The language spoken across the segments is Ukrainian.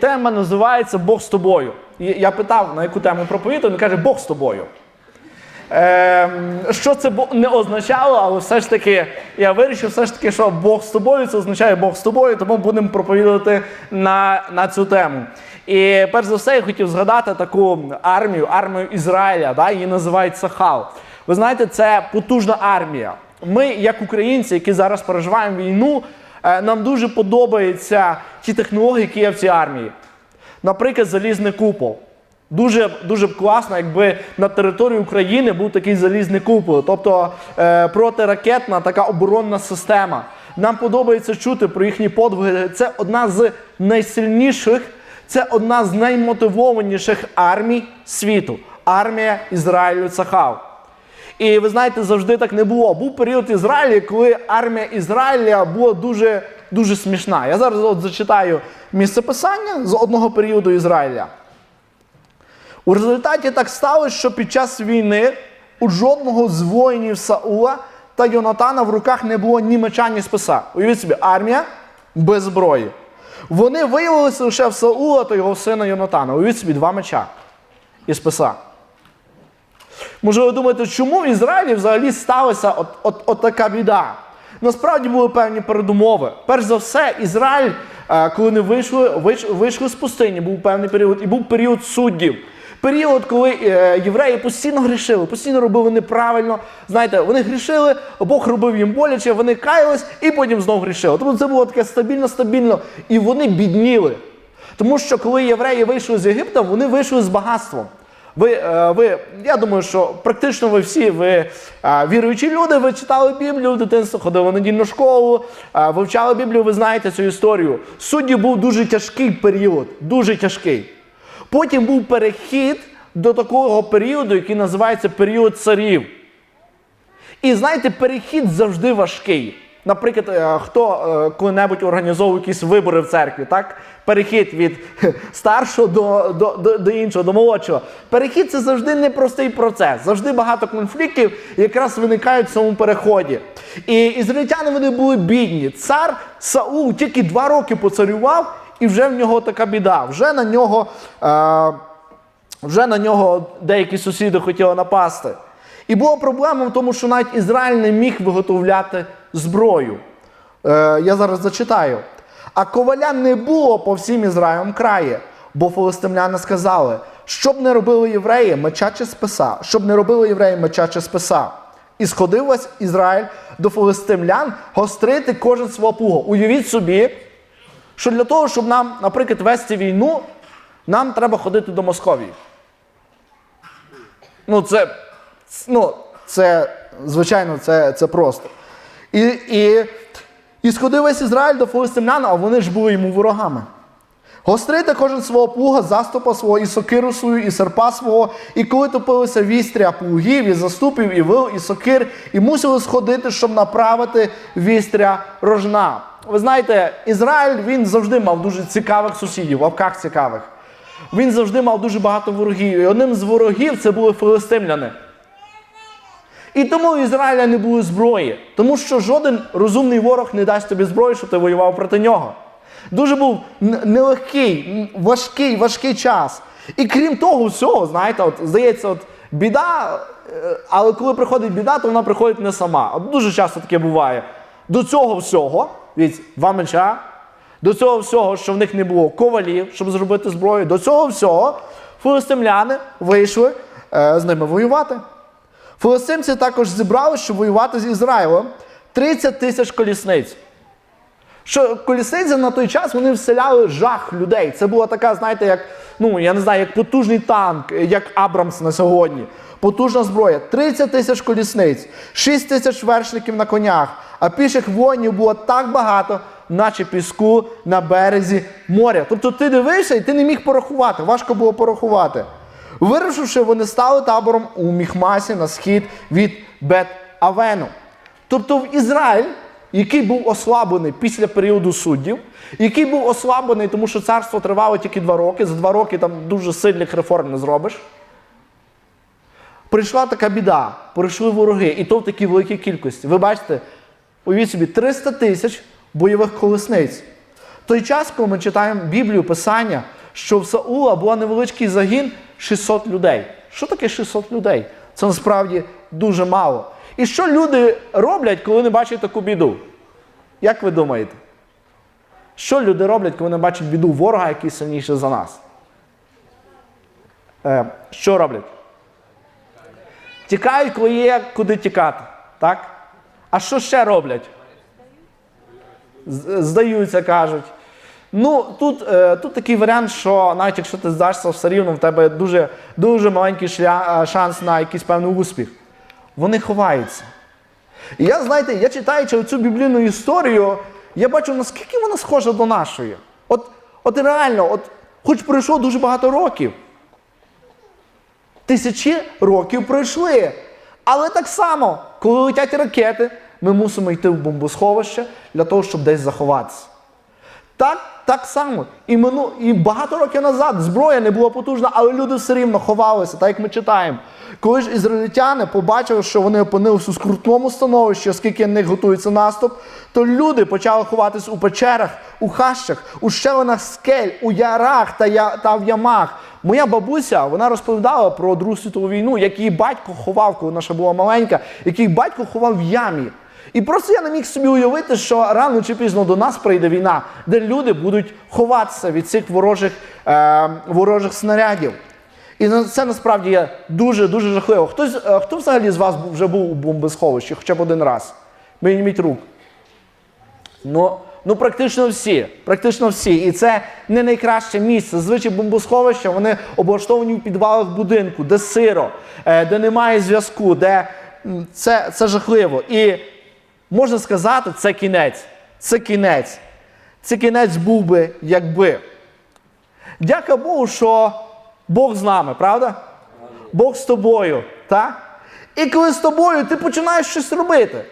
Тема називається Бог з тобою. І я питав, на яку тему проповідати, він каже, Бог з тобою. Ем, що це не означало, але все ж таки я вирішив, все ж таки, що Бог з тобою, це означає Бог з тобою, тому будемо проповідувати на, на цю тему. І перш за все, я хотів згадати таку армію, армію Ізраїля, да, її називають Сахал. Ви знаєте, це потужна армія. Ми, як українці, які зараз переживаємо війну, е, нам дуже подобаються ті технології, які є в цій армії. Наприклад, залізний купол. Дуже дуже б класно, якби на території України був такий залізний купол, тобто е, протиракетна така оборонна система. Нам подобається чути про їхні подвиги. Це одна з найсильніших, це одна з наймотивованіших армій світу. Армія Ізраїлю Цахав. І ви знаєте, завжди так не було. Був період Ізраїлю, коли армія Ізраїля була дуже, дуже смішна. Я зараз от зачитаю місце писання з одного періоду Ізраїля. У результаті так сталося, що під час війни у жодного з воїнів Саула та Йонатана в руках не було ні меча, ні списа. Уявіть собі, армія без зброї. Вони виявилися лише в Саула та його сина Йонатана. Уявіть собі, два меча і списа. Може, ви думаєте, чому в Ізраїлі взагалі сталася от, от, от така біда? Насправді були певні передумови. Перш за все, Ізраїль, е, коли не вийшли, вийшли з пустині, був певний період, і був період суддів. Період, коли е, євреї постійно грішили, постійно робили неправильно. Знаєте, вони грішили, Бог робив їм боляче, вони каялись і потім знову грішили. Тому це було таке стабільно-стабільно. І вони бідніли. Тому що коли євреї вийшли з Єгипта, вони вийшли з багатством. Ви, е, ви, я думаю, що практично ви всі ви е, віруючі люди, ви читали Біблію в дитинстві, ходили в недільну школу, е, вивчали Біблію, ви знаєте цю історію. Судді був дуже тяжкий період, дуже тяжкий. Потім був перехід до такого періоду, який називається період царів. І знаєте, перехід завжди важкий. Наприклад, е, хто е, коли-небудь організовував якісь вибори в церкві, так? Перехід від старшого до, до, до, до іншого, до молодшого. Перехід це завжди непростий процес. Завжди багато конфліктів якраз виникають в цьому переході. І ізраїльтяни вони були бідні. Цар Саул тільки два роки поцарював, і вже в нього така біда. Вже на нього. Е, вже на нього деякі сусіди хотіли напасти. І була проблема в тому, що навіть Ізраїль не міг виготовляти зброю. Е, я зараз зачитаю. А коваля не було по всім Ізраїлем краї, бо филистимляни сказали, щоб не робили євреї меча чи списа, щоб не робили євреї меча чи списа. І сходив весь Ізраїль до филистимлян гострити кожен свого плуга. Уявіть собі, що для того, щоб нам, наприклад, вести війну, нам треба ходити до Московії. Ну, це, ну, це звичайно, це, це просто. І, і, і сходив весь Ізраїль до филистимлян, а вони ж були йому ворогами. Гострити кожен свого плуга, заступа свого, і сокиру свою, і серпа свого, і коли топилися вістря плугів, і заступів, і вил, і сокир, і мусили сходити, щоб направити вістря рожна. Ви знаєте, Ізраїль він завжди мав дуже цікавих сусідів, в лапках цікавих. Він завжди мав дуже багато ворогів. І одним з ворогів це були филистимляни. І тому Ізраїля не було зброї, тому що жоден розумний ворог не дасть тобі зброї, щоб ти воював проти нього. Дуже був нелегкий, важкий, важкий час. І крім того всього, знаєте, от здається, от біда, е, але коли приходить біда, то вона приходить не сама. От дуже часто таке буває. До цього всього, від два меча, до цього всього, що в них не було ковалів, щоб зробити зброю, до цього всього филистимляни вийшли е, з ними воювати. Филистимці також зібрали, щоб воювати з Ізраїлем 30 тисяч колісниць. Що колісниці на той час вони вселяли жах людей. Це була така, знаєте, як, ну, я не знаю, як потужний танк, як Абрамс на сьогодні. Потужна зброя. 30 тисяч колісниць, 6 тисяч вершників на конях, а піших воїнів було так багато, наче піску на березі моря. Тобто ти дивився і ти не міг порахувати, важко було порахувати. Вирушивши, вони стали табором у Міхмасі на схід від Бет-Авену. Тобто в Ізраїль, який був ослаблений після періоду суддів, який був ослаблений, тому що царство тривало тільки два роки, за два роки там дуже сильних реформ не зробиш. Прийшла така біда, прийшли вороги, і то в такій великій кількості. Ви бачите, уявіть собі, 300 тисяч бойових колесниць. той час, коли ми читаємо Біблію, Писання, що в Саула був невеличкий загін 600 людей. Що таке 600 людей? Це насправді дуже мало. І що люди роблять, коли не бачать таку біду? Як ви думаєте? Що люди роблять, коли не бачать біду ворога, який сильніший за нас? Е, що роблять? Тікають, коли є куди тікати. Так? А що ще роблять? Здаються, кажуть. Ну, тут, е, тут такий варіант, що навіть якщо ти здашся, все рівно в тебе дуже, дуже маленький шля, е, шанс на якийсь певний успіх. Вони ховаються. І я, знаєте, я читаючи цю біблійну історію, я бачу, наскільки вона схожа до нашої. От, от реально, от, хоч пройшло дуже багато років. Тисячі років пройшли. Але так само, коли летять ракети, ми мусимо йти в бомбосховище для того, щоб десь заховатися. Так, так само. І, мину, і багато років назад зброя не була потужна, але люди все рівно ховалися, так як ми читаємо. Коли ж ізраїльтяни побачили, що вони опинилися у скрутному становищі, оскільки них готується наступ, то люди почали ховатись у печерах, у хащах, у щелинах скель, у ярах та, я, та в ямах. Моя бабуся вона розповідала про Другу світову війну, як її батько ховав, коли ще була маленька, який батько ховав в ямі. І просто я не міг собі уявити, що рано чи пізно до нас прийде війна, де люди будуть ховатися від цих ворожих, е, ворожих снарядів. І це насправді є дуже дуже жахливо. Хтось, е, хто взагалі з вас вже був у бомбосховищі хоча б один раз? Підніміть рук. Ну, ну практично всі. Практично всі. І це не найкраще місце. Зазвичай бомбосховища вони облаштовані в підвалах будинку, де сиро, е, де немає зв'язку, де це, це жахливо. І можна сказати, це кінець. Це кінець. Це кінець був би, якби. Дяка Богу, що Бог з нами, правда? Бог з тобою. Так? І коли з тобою, ти починаєш щось робити.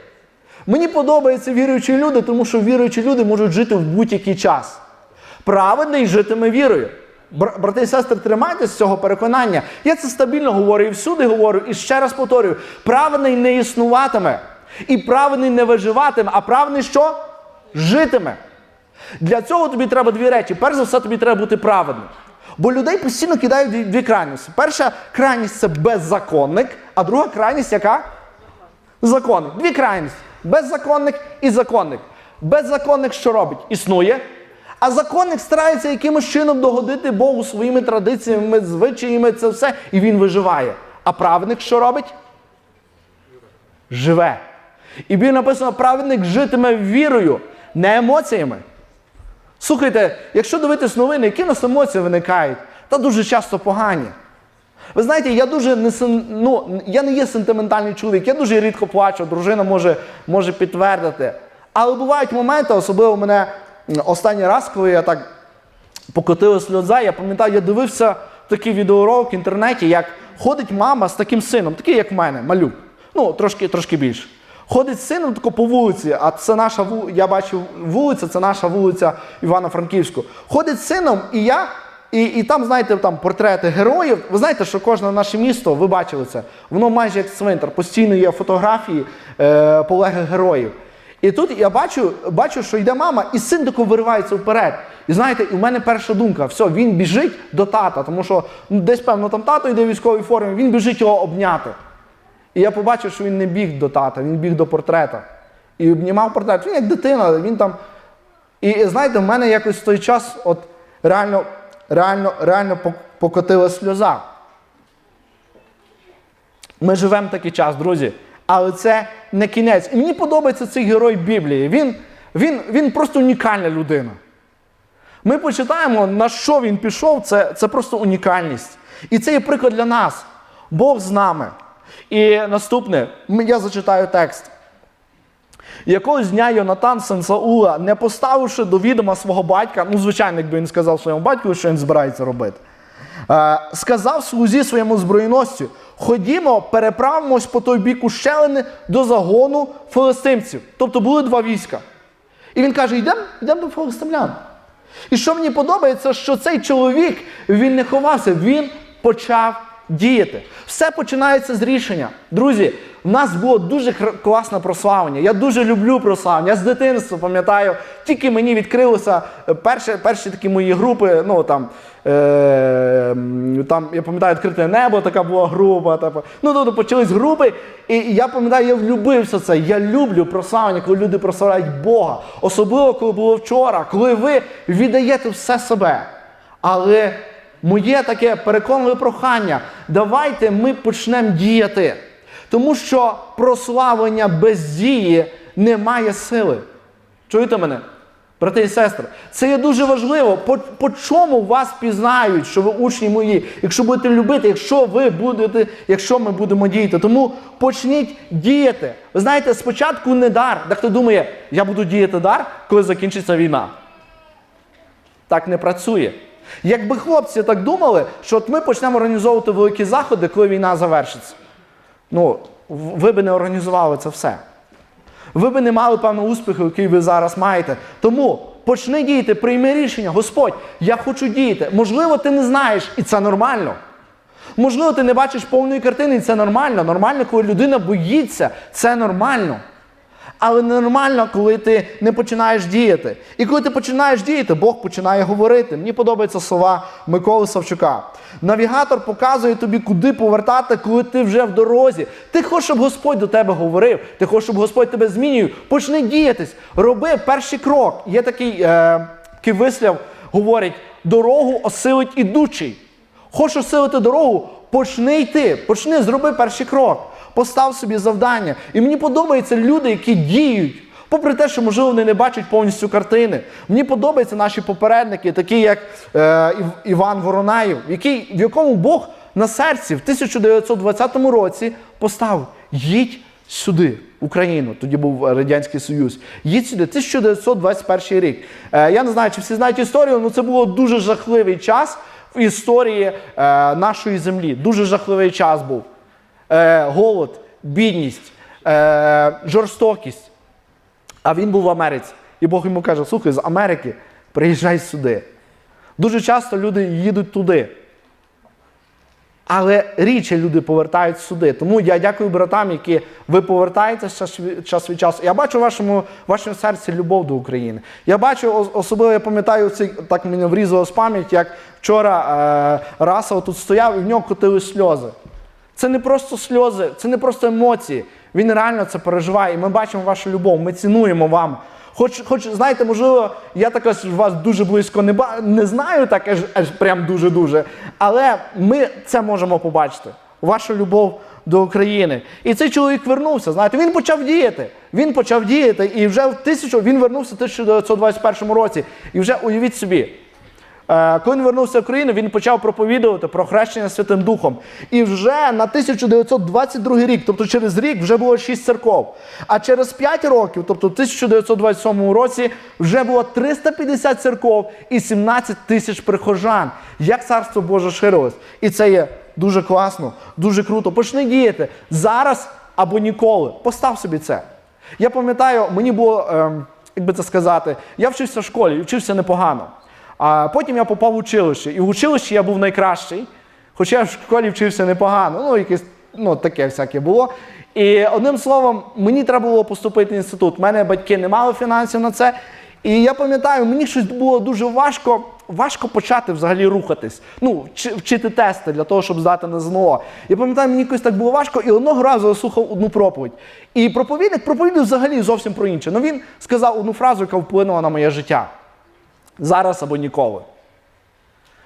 Мені подобаються віруючі люди, тому що віруючі люди можуть жити в будь-який час. Праведний житиме вірою. Брати і сестри, тримайтеся цього переконання. Я це стабільно говорю і всюди говорю, і ще раз повторюю: праведний не існуватиме, і праведний не виживатиме, а праведний що? Житиме. Для цього тобі треба дві речі. Перш за все, тобі треба бути праведним. Бо людей постійно кидають дві, дві крайності. Перша крайність це беззаконник, а друга крайність яка? Законник. Дві крайності. Беззаконник і законник. Беззаконник що робить? Існує. А законник старається якимось чином догодити Богу своїми традиціями, звичаями, це все, і він виживає. А праведник що робить? Живе. І Біблії написано, праведник житиме вірою, не емоціями. Слухайте, якщо дивитись новини, які в нас емоції виникають, та дуже часто погані. Ви знаєте, я дуже не ну, я не є сентиментальний чоловік, я дуже рідко плачу, дружина може, може підтвердити. Але бувають моменти, особливо мене останній раз, коли я так покотила сльоза, я пам'ятаю, я дивився такий відеоурок в інтернеті, як ходить мама з таким сином, такий, як в мене, малюк. Ну, трошки, трошки більше. Ходить з сином тако по вулиці, а це наша я бачив вулиця, це наша вулиця Івано-Франківську. Ходить з сином, і я. І, і там, знаєте, там портрети героїв. Ви знаєте, що кожне наше місто, ви бачили це, воно майже як цвинтар, постійно є фотографії е, полеглих героїв. І тут я бачу, бачу, що йде мама, і син тако виривається вперед. І знаєте, і в мене перша думка: все, він біжить до тата, тому що ну, десь, певно, там тато йде в військовій формі, він біжить його обняти. І я побачив, що він не біг до тата, він біг до портрета. І обнімав портрет. Він як дитина, він там. І знаєте, в мене якось в той час от реально, реально, реально пок- покотила сльоза. Ми живемо такий час, друзі. Але це не кінець. І мені подобається цей герой Біблії. Він, він, він просто унікальна людина. Ми почитаємо, на що він пішов, це, це просто унікальність. І це є приклад для нас. Бог з нами. І наступне, я зачитаю текст. Якогось дня Йонатан, син Саула, не поставивши до відома свого батька, ну, звичайно, якби він сказав своєму батьку, що він збирається робити, е, сказав слузі своєму збройності: ходімо, переправимось по той бік ущелини до загону филистимців. Тобто були два війська. І він каже: йдемо йдем до филистимлян. І що мені подобається, що цей чоловік він не ховався, він почав діяти. Все починається з рішення. Друзі, в нас було дуже класне прославлення. Я дуже люблю прославлення. Я з дитинства пам'ятаю тільки мені відкрилися е, перші, перші такі мої групи, ну там, е, там я пам'ятаю, відкрите небо, така була група. Типу. Ну, тобто почались групи, і я пам'ятаю, я влюбився це. Я люблю прославлення, коли люди прославляють Бога. Особливо, коли було вчора, коли ви віддаєте все себе. Але моє таке переконливе прохання, давайте ми почнемо діяти. Тому що прославлення без дії не має сили. Чуєте мене? Брати і сестри, це є дуже важливо. По, по чому вас пізнають, що ви учні мої, якщо будете любити, якщо ви будете, якщо ми будемо діяти. Тому почніть діяти. Ви знаєте, спочатку не дар. Дехто думає, я буду діяти дар, коли закінчиться війна. Так не працює. Якби хлопці так думали, що от ми почнемо організовувати великі заходи, коли війна завершиться. Ну, ви би не організували це все. Ви би не мали певного успіху, який ви зараз маєте. Тому почни діяти, прийми рішення. Господь, я хочу діяти. Можливо, ти не знаєш, і це нормально. Можливо, ти не бачиш повної картини, і це нормально. Нормально, коли людина боїться, це нормально. Але нормально, коли ти не починаєш діяти. І коли ти починаєш діяти, Бог починає говорити. Мені подобаються слова Миколи Савчука. Навігатор показує тобі, куди повертати, коли ти вже в дорозі. Ти хочеш, щоб Господь до тебе говорив, ти хочеш, щоб Господь тебе змінює. Почни діятись, роби перший крок. Є такий, е, такий вислів, говорить: дорогу осилить ідучий. Хочеш осилити дорогу, почни йти, почни, зроби перший крок. Постав собі завдання. І мені подобаються люди, які діють. Попри те, що, можливо, вони не бачать повністю картини. Мені подобаються наші попередники, такі як е, Іван Воронаєв, який, в якому Бог на серці в 1920 році поставив їдь сюди, Україну. Тоді був Радянський Союз. Їдь сюди, 1921 рік. Е, я не знаю, чи всі знають історію, але це було дуже жахливий час в історії е, нашої землі. Дуже жахливий час був. Е, голод, бідність, е, жорстокість. А він був в Америці. І Бог йому каже: слухай, з Америки приїжджай сюди. Дуже часто люди їдуть туди. Але рідше люди повертають сюди. Тому я дякую братам, які ви повертаєтеся час від- часу. Я бачу в вашому, вашому серці любов до України. Я бачу, особливо я пам'ятаю, цей, так мене врізало з пам'ять, як вчора е, Расов тут стояв і в нього котили сльози. Це не просто сльози, це не просто емоції. Він реально це переживає. І ми бачимо вашу любов, ми цінуємо вам. Хоч, хоч знаєте, можливо, я також вас дуже близько не, ба- не знаю, так аж, аж прям дуже-дуже. Але ми це можемо побачити. Вашу любов до України. І цей чоловік вернувся. Знаєте, він почав діяти. Він почав діяти, і вже в тисячу він вернувся в 1921 році. І вже уявіть собі, Коли він вернувся в Україну, він почав проповідувати про хрещення Святим Духом. І вже на 1922 рік, тобто через рік, вже було 6 церков. А через 5 років, тобто в 1927 році, вже було 350 церков і 17 тисяч прихожан. Як царство Боже ширилось. І це є дуже класно, дуже круто. Почни діяти зараз або ніколи. Постав собі це. Я пам'ятаю, мені було, ем, як би це сказати, я вчився в школі вчився непогано. А потім я попав в училище. І в училищі я був найкращий, хоча я в школі вчився непогано. Ну, якесь ну, таке всяке було. І одним словом, мені треба було поступити в інститут. У мене батьки не мали фінансів на це. І я пам'ятаю, мені щось було дуже важко, важко почати взагалі рухатись. Ну, вчити тести для того, щоб здати на ЗНО. Я пам'ятаю, мені якось так було важко, і одного разу я слухав одну проповідь. І проповідник проповідав взагалі зовсім про інше. Ну він сказав одну фразу, яка вплинула на моє життя зараз або ніколи.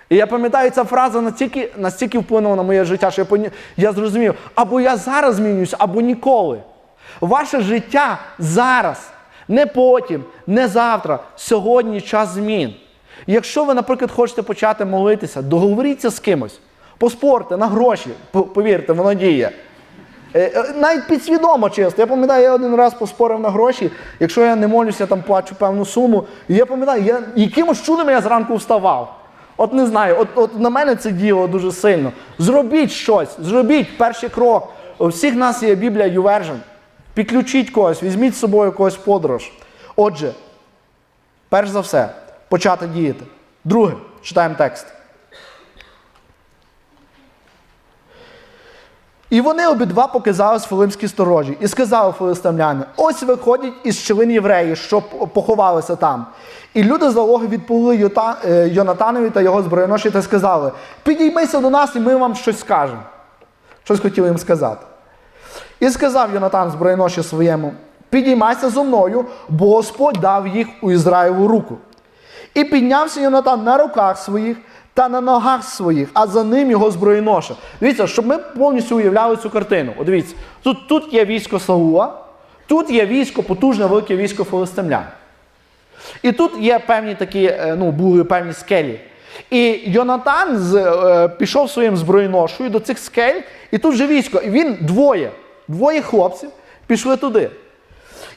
І я пам'ятаю, ця фраза настільки, настільки вплинула на моє життя, що я, я зрозумів, або я зараз змінююсь, або ніколи. Ваше життя зараз, не потім, не завтра, сьогодні час змін. Якщо ви, наприклад, хочете почати молитися, договоріться з кимось, поспорте на гроші, повірте, воно діє. Е, е, Навіть підсвідомо чесно. Я пам'ятаю, я один раз поспорив на гроші. Якщо я не молюся, там плачу певну суму. І я пам'ятаю, я якимось чудом я зранку вставав. От не знаю, от, от на мене це діло дуже сильно. Зробіть щось, зробіть перший крок. У всіх нас є Біблія Ювержен. Підключіть когось, візьміть з собою когось подорож. Отже, перш за все, почати діяти. Друге, читаємо текст. І вони обидва показались филимській сторожі і сказали филистимляни: ось виходять із щелин євреї, що поховалися там. І люди з залоги відповіли е, Йонатанові та його зброєноші та сказали: підіймися до нас, і ми вам щось скажемо. Щось хотіли їм сказати. І сказав Йонатан зброєноші своєму: підіймайся зо мною, бо Господь дав їх у Ізраїлу руку. І піднявся Йонатан на руках своїх та на ногах своїх, а за ним його зброєноша. Дивіться, щоб ми повністю уявляли цю картину. От дивіться, тут, тут є військо Саула, тут є військо, потужне велике військо филистимлян. І тут є певні такі, е, ну, були певні скелі. І Йонатан з, е, пішов своїм зброєношою до цих скель, і тут же військо. І він двоє, двоє хлопців пішли туди.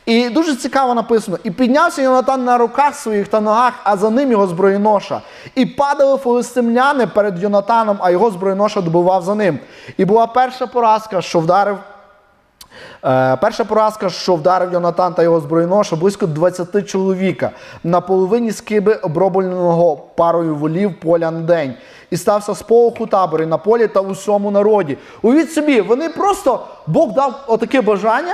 І дуже цікаво написано: і піднявся Йонатан на руках своїх та ногах, а за ним його зброєноша. І падали филистимляни перед Йонатаном, а його зброєноша добивав за ним. І була перша поразка, що вдарив. Е, перша поразка, що вдарив Йонатан та його зброєноша, близько 20 чоловіка на половині скиби обробленого парою волів поля на день. І стався сполох у таборі на полі та усьому народі. Уявіть собі, вони просто Бог дав отаке бажання,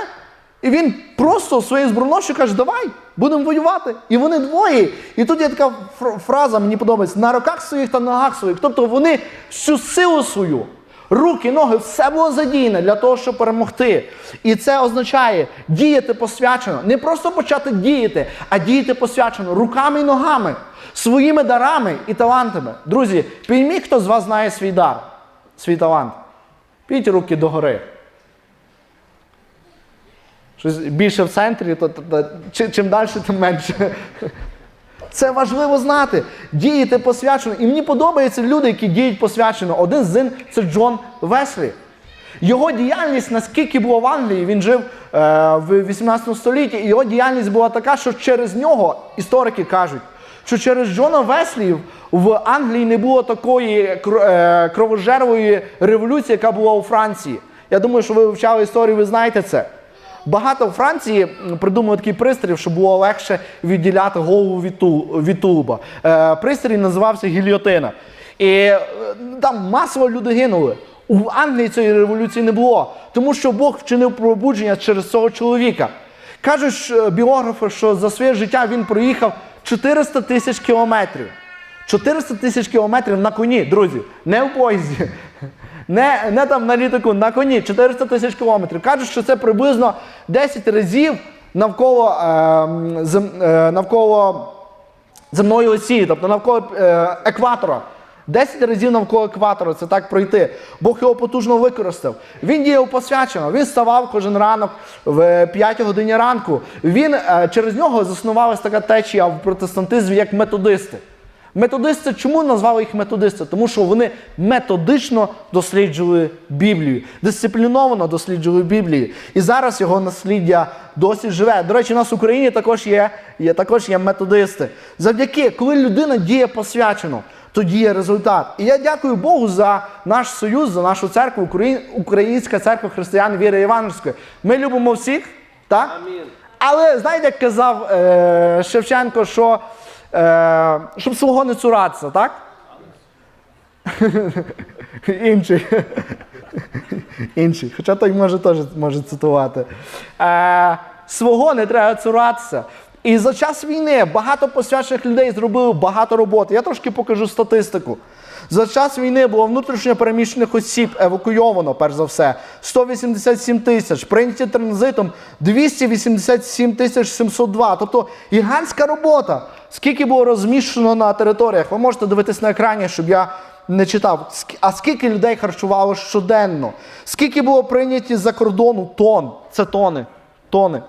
і він просто своєю збройношою каже, давай, будемо воювати. І вони двоє. І тут є така фраза, мені подобається, на руках своїх та ногах своїх. Тобто вони всю силу свою, руки, ноги, все було задіяне для того, щоб перемогти. І це означає діяти посвячено. Не просто почати діяти, а діяти посвячено руками і ногами, своїми дарами і талантами. Друзі, підійміть, хто з вас знає свій дар, свій талант. Підіть руки догори. Щось більше в центрі, то, то, то чи- чим далі, тим менше. Це важливо знати. Діяти посвячено. І мені подобаються люди, які діють посвячено. Один з них це Джон Веслі. Його діяльність, наскільки було в Англії, він жив е, в 18 столітті, і його діяльність була така, що через нього історики кажуть, що через Джона Веслі в Англії не було такої е, кровожервої революції, яка була у Франції. Я думаю, що ви вивчали історію, ви знаєте це. Багато в Франції придумали такий пристрій, щоб було легше відділяти голову від, тул- від тулуба. Е, пристрій називався гільйотина. І е, там масово люди гинули. У Англії цієї революції не було, тому що Бог вчинив пробудження через цього чоловіка. Кажуть що, біографи, що за своє життя він проїхав 400 тисяч кілометрів. 400 тисяч кілометрів на коні, друзі, не в поїзді, не, не там на літаку, на коні 400 тисяч кілометрів. Кажуть, що це приблизно 10 разів навколо, е, зем, е, навколо земної осі, тобто навколо е, екватора. 10 разів навколо екватора це так пройти. Бог його потужно використав. Він діяв посвячено. Він ставав кожен ранок в 5 годині ранку. Він е, через нього заснувалася така течія в протестантизмі як методисти. Методисти, чому назвали їх методисти? Тому що вони методично досліджували Біблію, дисципліновано досліджували Біблію. І зараз його насліддя досі живе. До речі, у нас в Україні також є, є, також є методисти. Завдяки, коли людина діє посвячено, то діє результат. І я дякую Богу за наш союз, за нашу церкву, Українська церква християн віри Євангельської. Ми любимо всіх, так? Але знаєте, як казав е, Шевченко, що е, щоб свого не цуратися, так? Інший. Інший. Хоча той може теж може цитувати. Е, свого не треба цуратися. І за час війни багато посвячених людей зробили багато роботи. Я трошки покажу статистику. За час війни було внутрішньо переміщених осіб евакуйовано, перш за все, 187 тисяч, прийняті транзитом 287 тисяч 702. Тобто гігантська робота. Скільки було розміщено на територіях? Ви можете дивитись на екрані, щоб я не читав. А скільки людей харчувало щоденно? Скільки було прийняті за кордону тонн? Це тони. Тони.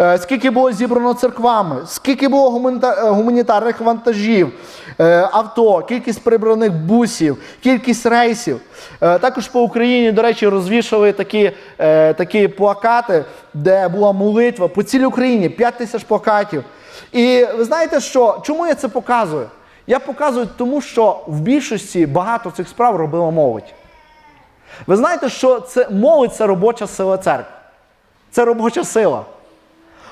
Е, скільки було зібрано церквами, скільки було е, гуманітарних вантажів, е, авто, кількість прибраних бусів, кількість рейсів. Також по Україні, до речі, розвішали такі, такі плакати, де була молитва по цілій Україні 5 тисяч плакатів. І ви знаєте що? Чому я це показую? Я показую тому, що в більшості багато цих справ робила молодь. Ви знаєте, що це молодь це робоча сила церкви. Це робоча сила.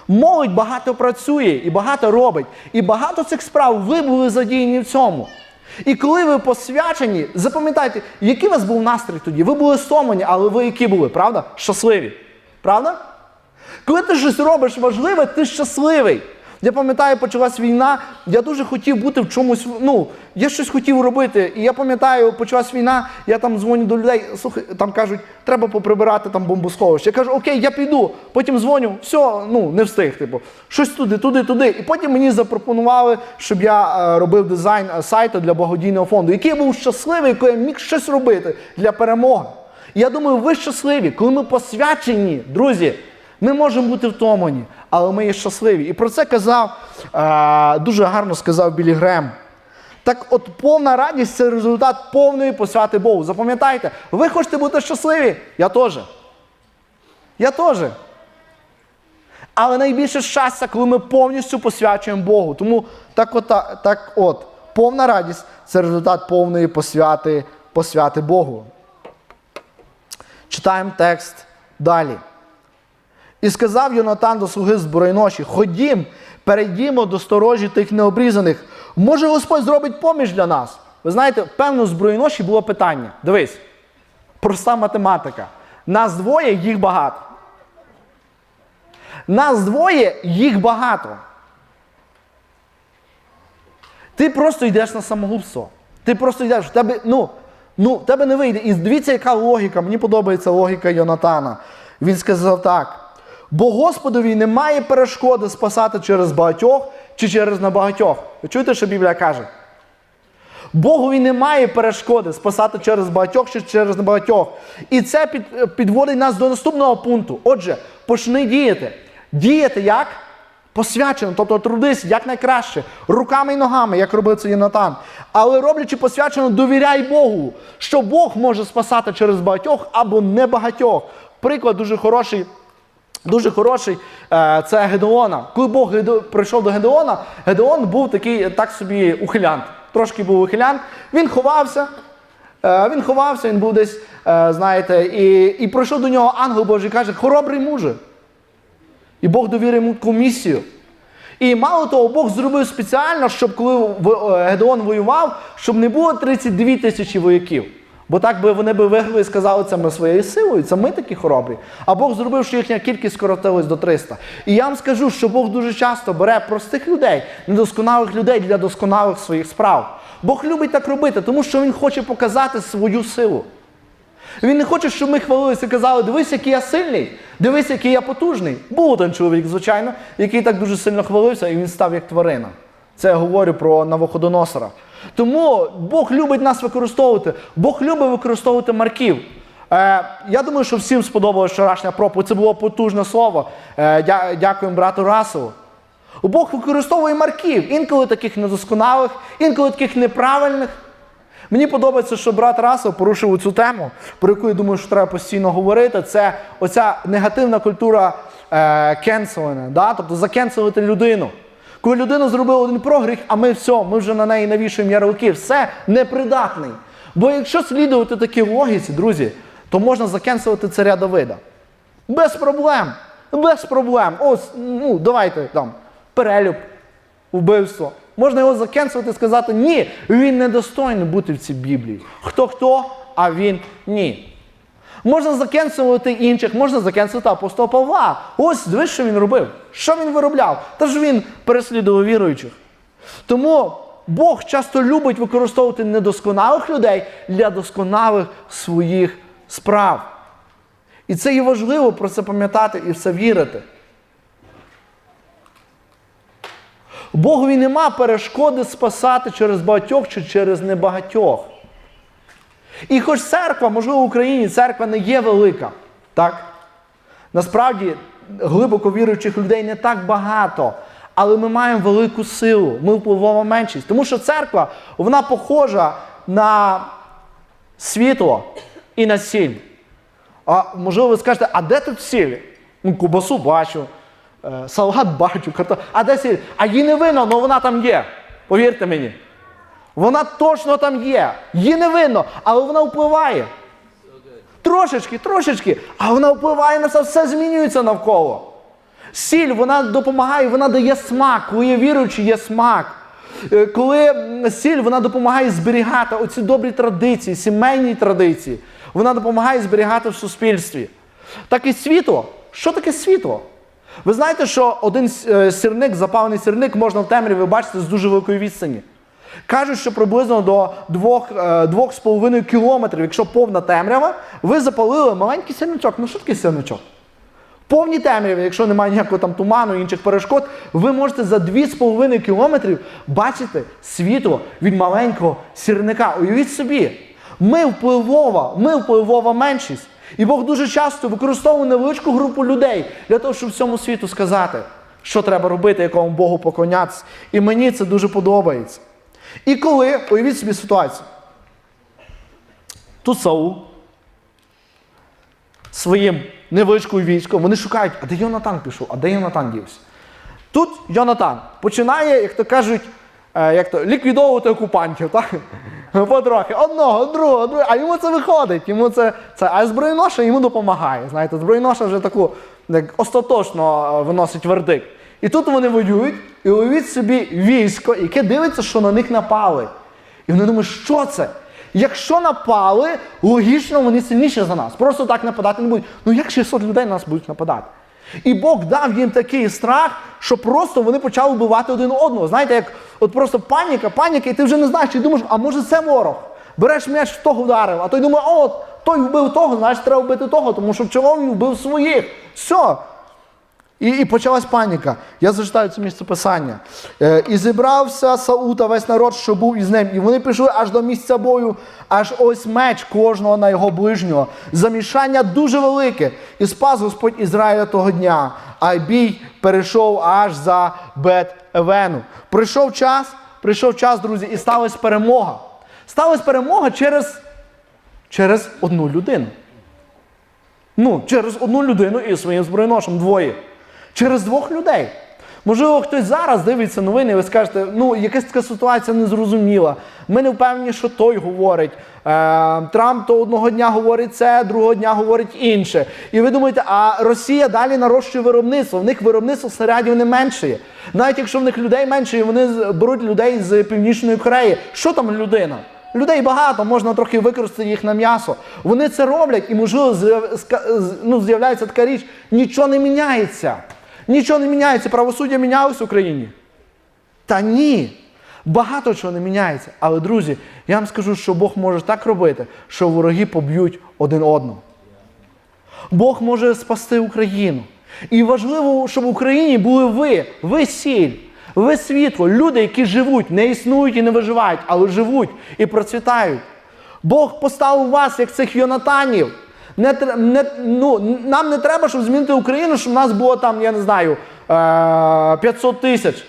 Молодь багато працює і багато робить. І багато цих справ ви були задіяні в цьому. І коли ви посвячені, запам'ятайте, який у вас був настрій тоді? Ви були стомлені, але ви які були, правда? Щасливі. Правда? Коли ти щось робиш важливе, ти щасливий. Я пам'ятаю, почалась війна, я дуже хотів бути в чомусь, ну, я щось хотів робити. І я пам'ятаю, почалась війна, я там дзвоню до людей, слухай, там кажуть, треба поприбирати там бомбосховище. Я кажу, окей, я піду. Потім дзвоню, все, ну, не встиг, типу, щось туди, туди, туди. І потім мені запропонували, щоб я е, робив дизайн е, сайту для благодійного фонду, який я був щасливий, коли я міг щось робити для перемоги. І я думаю, ви щасливі, коли ми посвячені, друзі. Ми можемо бути втомлені, але ми є щасливі. І про це казав, е, дуже гарно сказав Білі Грем. Так от повна радість це результат повної посвяти Богу. Запам'ятайте, ви хочете бути щасливі? Я теж. Я теж. Але найбільше щастя, коли ми повністю посвячуємо Богу. Тому так от, так от повна радість це результат повної посвяти, посвяти Богу. Читаємо текст далі. І сказав Йонатан до слуги збройноші: Ходім, перейдімо до сторожі тих необрізаних. Може, Господь зробить поміж для нас. Ви знаєте, певно, збройноші було питання. Дивись, проста математика. Нас двоє, їх багато. Нас двоє, їх багато. Ти просто йдеш на самогубство. Ти просто йдеш, в тебе, ну, ну, в тебе не вийде. І дивіться, яка логіка. Мені подобається логіка Йонатана. Він сказав так. Бо Господові немає перешкоди спасати через багатьох чи через небагатьох. Ви чуєте, що Біблія каже? Богові немає перешкоди спасати через багатьох чи через небагатьох. І це під, підводить нас до наступного пункту. Отже, почни діяти. Діяти як? Посвячено, тобто трудись якнайкраще, руками і ногами, як робив це Єнатан. Але роблячи посвячено, довіряй Богу, що Бог може спасати через багатьох або небагатьох. Приклад дуже хороший. Дуже хороший е, це Гедеона. Коли Бог прийшов до Гедеона, Гедеон був такий так собі ухилянт. Трошки був ухилянт. Він ховався. Е, він ховався, він був десь, е, знаєте, і, і прийшов до нього ангел Божий і каже: хоробрий муже. І Бог довірив йому таку місію. І мало того, Бог зробив спеціально, щоб коли Гедеон воював, щоб не було 32 тисячі вояків. Бо так би вони би виграли і сказали, це ми своєю силою, це ми такі хоробрі. А Бог зробив, що їхня кількість скоротилась до 300. І я вам скажу, що Бог дуже часто бере простих людей, недосконалих людей для досконалих своїх справ. Бог любить так робити, тому що Він хоче показати свою силу. Він не хоче, щоб ми хвалилися і казали, дивись, який я сильний, дивись, який я потужний. Був один чоловік, звичайно, який так дуже сильно хвалився, і він став як тварина. Це я говорю про Навуходоносора. Тому Бог любить нас використовувати. Бог любить використовувати марків. Е, я думаю, що всім сподобалася вчорашня проповідь. Це було потужне слово. Е, дя- дякуємо брату Расову. Бог використовує марків, інколи таких недосконалих, інколи таких неправильних. Мені подобається, що брат Расов порушив цю тему, про яку я думаю, що треба постійно говорити. Це оця негативна культура е, кенселення, да? тобто закенселити людину. Коли людина зробила один прогріх, а ми все, ми вже на неї навішуємо ярлики, все непридатний. Бо якщо слідувати такій логіці, друзі, то можна закенселити царя Давида. Без проблем. Без проблем. Ось, ну, давайте там, перелюб, вбивство. Можна його закенселити і сказати, ні, він недостойний бути в цій Біблії. Хто хто, а він ні. Можна закенселити інших, можна закенселити апостола Павла. Ось дивись, що він робив. Що він виробляв? Та ж він переслідував віруючих. Тому Бог часто любить використовувати недосконалих людей для досконалих своїх справ. І це є важливо про це пам'ятати і в це вірити. Богові нема перешкоди спасати через багатьох чи через небагатьох. І хоч церква, можливо, в Україні церква не є велика, так? Насправді, глибоко віруючих людей не так багато, але ми маємо велику силу, ми впливова меншість. Тому що церква, вона похожа на світло і на сіль. А можливо, ви скажете, а де тут сіль? Ну, кубасу бачу, е, салат бачу, карто... А де сіль? А її не видно, але вона там є. Повірте мені. Вона точно там є. Її не видно, але вона впливає. Трошечки, трошечки, а вона впливає на все, все змінюється навколо. Сіль, вона допомагає, вона дає смак. Коли є віруючий, є смак. Е, Коли сіль вона допомагає зберігати оці добрі традиції, сімейні традиції, вона допомагає зберігати в суспільстві. Так і світло. Що таке світло? Ви знаєте, що один е, сірник, запалений сірник, можна в темряві бачити з дуже великої відстані. Кажуть, що приблизно до 2,5 кілометрів, якщо повна темрява, ви запалили маленький сірничок. Ну що таке сірничок? В повній темряві, якщо немає ніякого там туману, інших перешкод, ви можете за 2,5 кілометрів бачити світло від маленького сірника. Уявіть собі, ми впливова, ми впливова меншість. І Бог дуже часто використовує невеличку групу людей для того, щоб всьому світу сказати, що треба робити, якому Богу поклонятися. І мені це дуже подобається. І коли, уявіть собі ситуацію, тут Саул своїм невеличкою військом, вони шукають, а де Йонатан пішов, а де Йонатан дівся? Тут Йонатан починає, як то кажуть, е, як то, ліквідовувати окупантів, так? Потрохи, одного, другого, другого, а йому це виходить. Йому це, це, а збройноша йому допомагає. Знаєте, збройноша вже таку як, остаточно е, виносить вердикт. І тут вони воюють, і уявіть собі військо, яке дивиться, що на них напали. І вони думають, що це? Якщо напали, логічно вони сильніші за нас. Просто так нападати не будуть. Ну як 600 людей на нас будуть нападати? І Бог дав їм такий страх, що просто вони почали вбивати один одного. Знаєте, як от просто паніка, паніка, і ти вже не знаєш, і думаєш, а може це ворог? Береш м'яч, в того вдарив, а той думає, о, той вбив того, значить треба вбити того, тому що чого він вбив своїх. Все. І, і почалась паніка. Я зачитаю це місце писання. Е, і зібрався Саул та весь народ, що був із ним. І вони пішли аж до місця бою, аж ось меч кожного на його ближнього. Замішання дуже велике. І спас Господь Ізраїля того дня. А бій перейшов аж за Бет-Евену. Прийшов час, прийшов час, друзі, і сталася перемога. Сталася перемога через, через одну людину. Ну, через одну людину і своїм збройношем двоє. Через двох людей. Можливо, хтось зараз дивиться новини, і ви скажете, ну, якась така ситуація незрозуміла. Ми не впевнені, що той говорить. Е, Трамп то одного дня говорить це, другого дня говорить інше. І ви думаєте, а Росія далі нарощує виробництво. В них виробництво снарядів не меншає. Навіть якщо в них людей менше, вони беруть людей з Північної Кореї. Що там людина? Людей багато, можна трохи використати їх на м'ясо. Вони це роблять, і можливо ну, з'являється така річ, нічого не міняється. Нічого не міняється. Правосуддя мінялось в Україні. Та ні. Багато чого не міняється. Але, друзі, я вам скажу, що Бог може так робити, що вороги поб'ють один одного. Бог може спасти Україну. І важливо, щоб в Україні були ви, ви сіль, ви світло, люди, які живуть, не існують і не виживають, але живуть і процвітають. Бог поставив вас, як цих Йонатанів. Не, не, ну, нам не треба, щоб змінити Україну, щоб в нас було там, я не знаю, е, 500 тисяч.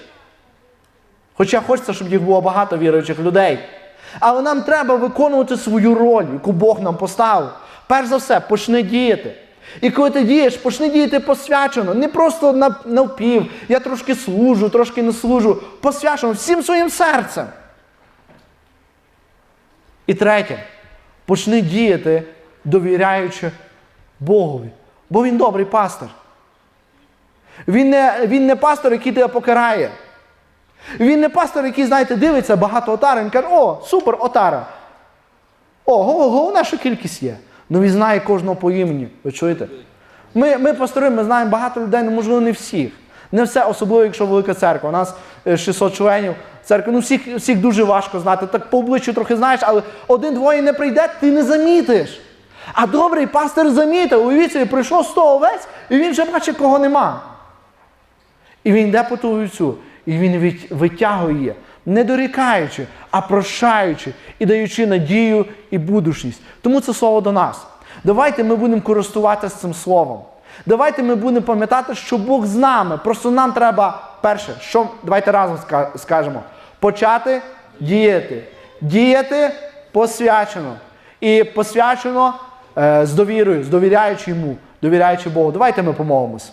Хоча хочеться, щоб їх було багато віруючих людей. Але нам треба виконувати свою роль, яку Бог нам поставив. Перш за все, почни діяти. І коли ти дієш, почни діяти посвячено. Не просто навпів, я трошки служу, трошки не служу. Посвячено всім своїм серцем. І третє, почни діяти, довіряючи Богові. Бо він добрий пастор. Він не, він не пастор, який тебе покарає. Він не пастор, який, знаєте, дивиться багато отар, він каже, о, супер, отара. О, гол- головне, що кількість є. Ну він знає кожного по імені. Ви чуєте? Ми, ми пастори, ми знаємо багато людей, ну можливо, не всіх. Не все, особливо, якщо велика церква. У нас е, 600 членів церкви. Ну, всіх, всіх дуже важко знати. Так по обличчю трохи знаєш, але один-двоє не прийде, ти не замітиш. А добрий пастор замітив, уявіть собі, прийшло 100 овець, і він вже бачить, кого нема. І він йде по ту вівцю, і він витягує не дорікаючи, а прощаючи і даючи надію і будучність. Тому це слово до нас. Давайте ми будемо користуватися цим словом. Давайте ми будемо пам'ятати, що Бог з нами. Просто нам треба перше, що давайте разом скажемо: почати діяти. Діяти посвячено. І посвячено з довірою, з довіряючи йому, довіряючи Богу. Давайте ми помолимось.